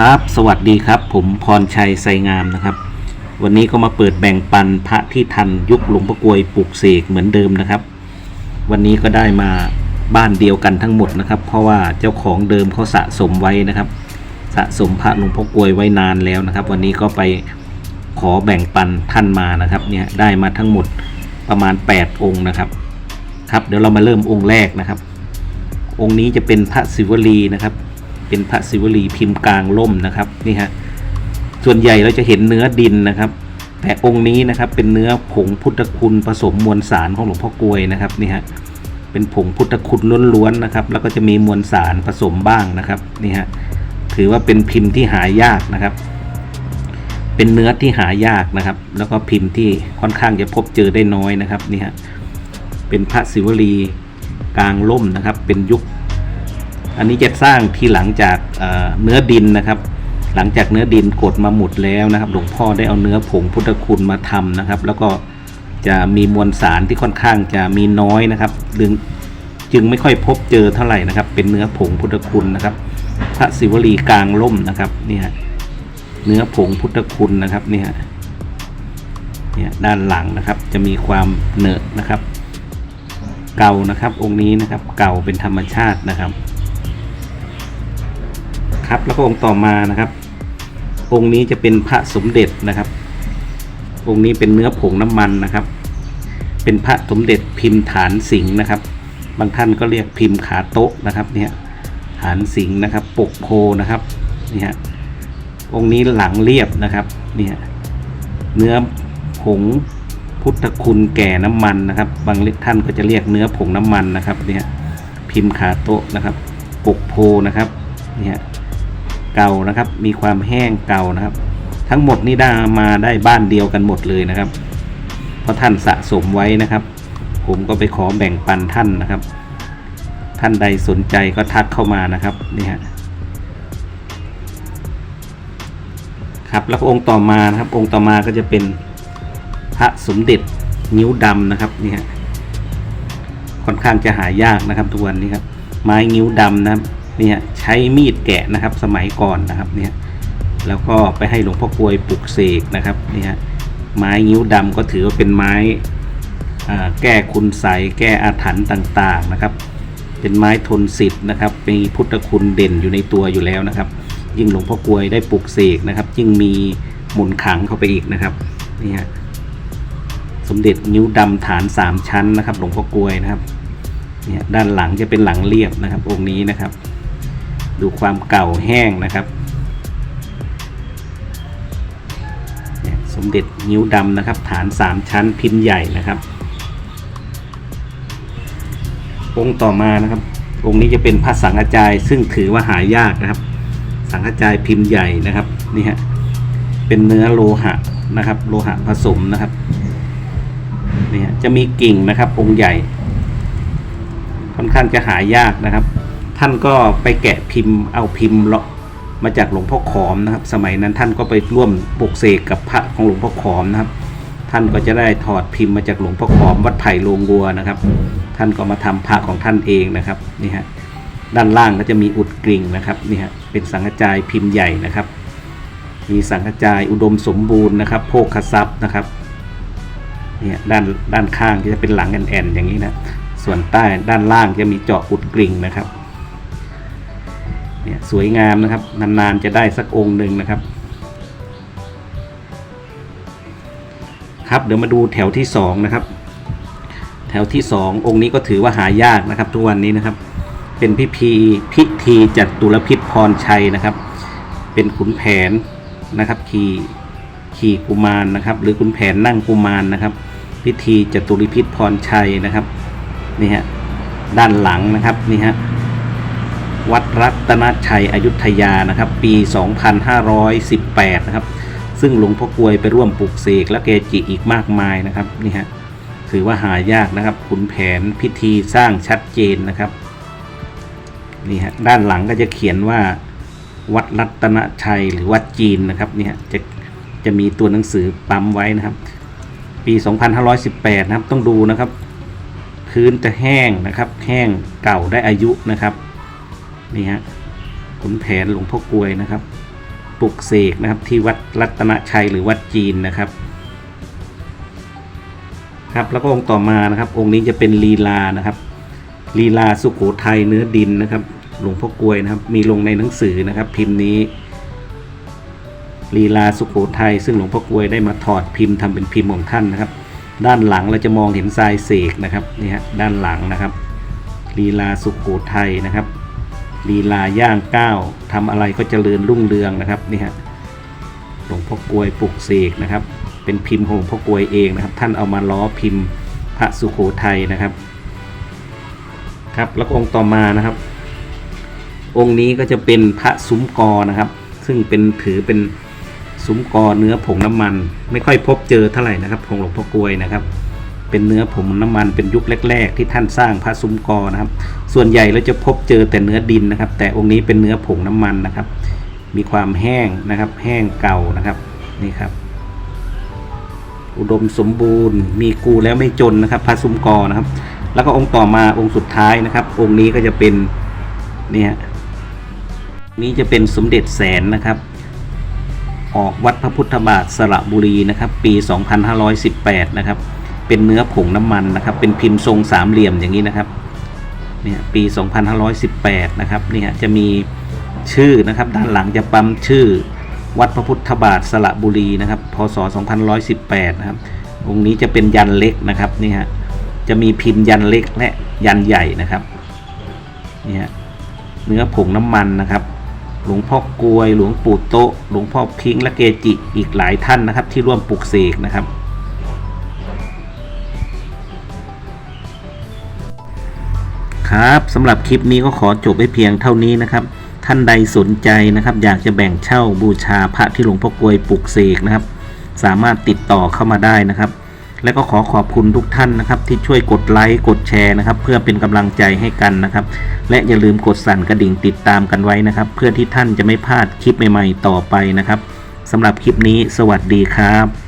ครับ สวัสดีครับ ผมพรชัยไซงามนะครับ วันนี้ก็มาเปิดแบ่งปันพระที่ทันยุคหลวงพ่อกวยปลูกเสกเหมือนเดิมนะครับ วันนี้ก็ได้มาบ้านเดียวกันทั้งหมดนะครับ เพราะว่าเจ้าของเดิมเขาสะสมไว้นะครับ สะสมพระหลวงพ่อกวยไว้นานแล้วนะครับ วันนี้ก็ไปขอแบ่งปันท่านมานะครับเนี่ยได้มาทั้งหมดประมาณ 8 องค์นะครับ ครับเดี๋ยวเรามาเริ่มองค์แรกนะครับ องค์นี้จะเป็นพระศิวลีนะครับ เป็นพระศิวลีพิมพ์กลางล่มนะครับนี่ฮะส่วนใหญ่เราจะเห็นเนื้อดินนะครับ แต่องค์นี้นะครับเป็นเนื้อผงพุทธคุณผสมมวลสารของหลวงพ่อกลวยนะครับนี่ฮะเป็นผงพุทธคุณล้วนๆนะครับ แล้วก็จะมีมวลสารผสมบ้างนะครับนี่ฮะถือว่าเป็นพิมพ์ที่หายากนะครับ เป็นเนื้อที่หายากนะครับ แล้วก็พิมพ์ที่ค่อนข้างจะพบเจอได้น้อยนะครับนี่ฮะเป็นพระศิวลีกลางล่มนะครับ เป็นยุค อันนี้จะสร้างที่หลังจากเอ่อเนื้อดินนะครับ หลังจากเนื้อดินกดมาหมดแล้วนะครับ หลวงพ่อได้เอาเนื้อผงพุทธคุณมาทำนะครับ แล้วก็จะมีมวลสารที่ค่อนข้างจะมีน้อยนะครับดึงจึงไม่ค่อยพบเจอเท่าไหร่นะครับ เป็นเนื้อผงพุทธคุณนะครับ พระศิวลีกลางล่มนะครับนี่ฮะเนื้อผงพุทธคุณนะครับนี่ฮะเนี่ยด้านหลังนะครับจะมีความเหนอะนะครับ เก่านะครับองค์นี้นะครับเก่าเป็นธรรมชาตินะครับ ครับ แล้วก็องค์ต่อมานะครับ องค์นี้จะเป็นพระสมเด็จนะครับ องค์นี้เป็นเนื้อผงน้ำมันนะครับ เป็นพระสมเด็จพิมพ์ฐานสิงห์นะครับ บางท่านก็เรียกพิมพ์ขาโต๊ะนะครับเนี่ยฐานสิงห์นะครับ ปกโพนะครับนี่ฮะองค์นี้หลังเรียบนะครับเนี่ยเนื้อผงพุทธคุณแก่น้ำมันนะครับ บางท่านก็จะเรียกเนื้อผงน้ำมันนะครับเนี่ยพิมพ์ขาโต๊ะนะครับปกโพนะครับเนี่ย เก่านะครับ มีความแห้งเก่านะครับ ทั้งหมดนี่ได้มาได้บ้านเดียวกันหมดเลยนะครับ เพราะท่านสะสมไว้นะครับ ผมก็ไปขอแบ่งปันท่านนะครับ ท่านใดสนใจก็ทักเข้ามานะครับนี่ฮะครับแล้วองค์ต่อมานะครับ องค์ต่อมาก็จะเป็นพระสมเด็จนิ้วดำนะครับนี่ฮะค่อนข้างจะหายากนะครับทุกวันนี้ครับ ไม้นิ้วดำนะครับ เนี่ยใช้มีดแกะนะครับสมัยก่อนนะครับเนี่ยแล้วก็ไปให้หลวงพ่อกลวยปลุกเสกนะครับนี่ฮะไม้งิ้วดำก็ถือว่าเป็นไม้แก้คุณใสแก้อาถรรพ์ต่างๆนะครับ เป็นไม้ทนสิทธิ์นะครับมีพุทธคุณเด่นอยู่ในตัวอยู่แล้วนะครับ ยิ่งหลวงพ่อกลวยได้ปลุกเสกนะครับ ยิ่งมีหมุนขังเข้าไปอีกนะครับนี่ฮะสมเด็จนิ้วดำฐานสามชั้นนะครับ หลวงพ่อกลวยนะครับเนี่ยด้านหลังจะเป็นหลังเรียบนะครับองค์นี้นะครับ ดูความเก่าแห้งนะครับสมเด็จนิ้วดำนะครับ ฐานสามชั้นพิมพ์ใหญ่นะครับ องค์ต่อมานะครับ องค์นี้จะเป็นพระสังฆจายซึ่งถือว่าหายากนะครับ สังฆจายพิมพ์ใหญ่นะครับนี่ฮะเป็นเนื้อโลหะนะครับ โลหะผสมนะครับนี่ฮะจะมีกิ่งนะครับองค์ใหญ่ ค่อนข้างจะหายากนะครับ ท่านก็ไปแกะพิมพ์เอาพิมพ์เลาะมาจากหลวงพ่อขอมนะครับ สมัยนั้นท่านก็ไปร่วมปลุกเสกกับพระของหลวงพ่อขอมนะครับ ท่านก็จะได้ถอดพิมพ์มาจากหลวงพ่อขอมวัดไผ่โลงวัวนะครับ ท่านก็มาทำพระของท่านเองนะครับนี่ฮะด้านล่างก็จะมีอุดกริ่งนะครับนี่ฮะเป็นสังฆจายพิมพ์ใหญ่นะครับ มีสังฆจายอุดมสมบูรณ์นะครับโภคทรัพย์นะครับเนี่ยด้านด้านข้างก็จะเป็นหลังแอนๆอย่างนี้นะส่วนใต้ด้านล่างจะมีเจาะอุดกริ่งนะครับ เนี่ยสวยงามนะครับ นานๆจะได้สักองค์หนึ่งนะครับ ครับเดี๋ยวมาดูแถวที่สองนะครับ แถวที่สององค์นี้ก็ถือว่าหายากนะครับ ทุกวันนี้นะครับ เป็นพิพีพิธีจัตุรพิษพรชัยนะครับ เป็นขุนแผนนะครับ ขี่ขี่กุมารนะครับ หรือขุนแผนนั่งกุมารนะครับ พิธีจตุรพิษพรชัยนะครับนี่ฮะด้านหลังนะครับนี่ฮะ วัดรัตนชัยอยุธยานะครับ ปี 2518 นะครับ ซึ่งหลวงพ่อกลวยไปร่วมปลุกเสกและเกจิอีกมากมายนะครับนี่ฮะถือว่าหายากนะครับขุนแผนพิธีสร้างชัดเจนนะครับนี่ฮะด้านหลังก็จะเขียนว่าวัดรัตนชัยหรือวัดจีนนะครับนี่ฮะจะจะมีตัวหนังสือปั๊มไว้นะครับ ปี 2518 นะครับต้องดูนะครับ พื้นจะแห้งนะครับ แห้งเก่าได้อายุนะครับ นี่ฮะขุนแผนหลวงพ่อกลวยนะครับปลุกเสกนะครับที่วัดรัตนชัยหรือวัดจีนนะครับ ครับแล้วก็องค์ต่อมานะครับ องค์นี้จะเป็นลีลานะครับลีลาสุโขทัยเนื้อดินนะครับ หลวงพ่อกลวยนะครับ มีลงในหนังสือนะครับ พิมพ์นี้ลีลาสุโขทัยซึ่งหลวงพ่อกลวยได้มาถอดพิมพ์ทำเป็นพิมพ์ของท่านนะครับ ด้านหลังเราจะมองเห็นทรายเสกนะครับนี่ฮะด้านหลังนะครับลีลาสุโขทัยนะครับ ลีลาย่างก้าวทำอะไรก็เจริญรุ่งเรืองนะครับนี่ฮะหลวงพ่อกลวยปลุกเสกนะครับ เป็นพิมพ์ของหลวงพ่อกลวยเองนะครับ ท่านเอามาล้อพิมพ์พระสุโขทัยนะครับ ครับแล้วองค์ต่อมานะครับ องค์นี้ก็จะเป็นพระซุ้มกอนะครับ ซึ่งเป็นถือเป็นซุ้มกอเนื้อผงน้ำมัน ไม่ค่อยพบเจอเท่าไหร่นะครับของหลวงพ่อกลวยนะครับ เป็นเนื้อผงน้ำมันเป็นยุคแรก ๆ ที่ท่านสร้างพระซุ้มกอนะครับ ส่วนใหญ่เราจะพบเจอแต่เนื้อดินนะครับ แต่องค์นี้เป็นเนื้อผงน้ำมันนะครับ มีความแห้งนะครับ แห้งเก่านะครับนี่ครับ อุดมสมบูรณ์ มีกูแล้วไม่จนนะครับพระซุ้มกอนะครับ แล้วก็องค์ต่อมาองค์สุดท้ายนะครับ องค์นี้ก็จะเป็นเนี่ยนี้จะเป็นสมเด็จแสนนะครับ ออกวัดพระพุทธบาทสระบุรีนะครับ ปี 2518 นะครับ เป็นเนื้อผงน้ำมันนะครับ เป็นพิมพ์ทรงสามเหลี่ยมอย่างนี้นะครับเนี่ยปี 2518 นะครับเนี่ยจะมีชื่อนะครับ ด้านหลังจะปั๊มชื่อ วัดพระพุทธบาทสระบุรีนะครับพศ2518 นะครับองค์นี้จะเป็นยันเล็กนะครับนี่ฮะจะมีพิมพ์ยันเล็กและยันใหญ่นะครับเนี่ยเนื้อผงน้ำมันนะครับ หลวงพ่อกลวย หลวงปู่โตหลวงพ่อพิงและเกจิอีกหลายท่านนะครับ ที่ร่วมปลุกเสกนะครับ ครับสำหรับคลิปนี้ก็ขอจบไว้เพียงเท่านี้นะครับ ท่านใดสนใจนะครับ อยากจะแบ่งเช่าบูชาพระที่หลวงพ่อกลวยปลุกเสกนะครับ สามารถติดต่อเข้ามาได้นะครับ และก็ขอขอบคุณทุกท่านนะครับ ที่ช่วยกดไลค์กดแชร์นะครับ เพื่อเป็นกำลังใจให้กันนะครับ และอย่าลืมกดสั่นกระดิ่งติดตามกันไว้นะครับ เพื่อที่ท่านจะไม่พลาดคลิปใหม่ ๆ ต่อไปนะครับสำหรับคลิปนี้ สวัสดีครับ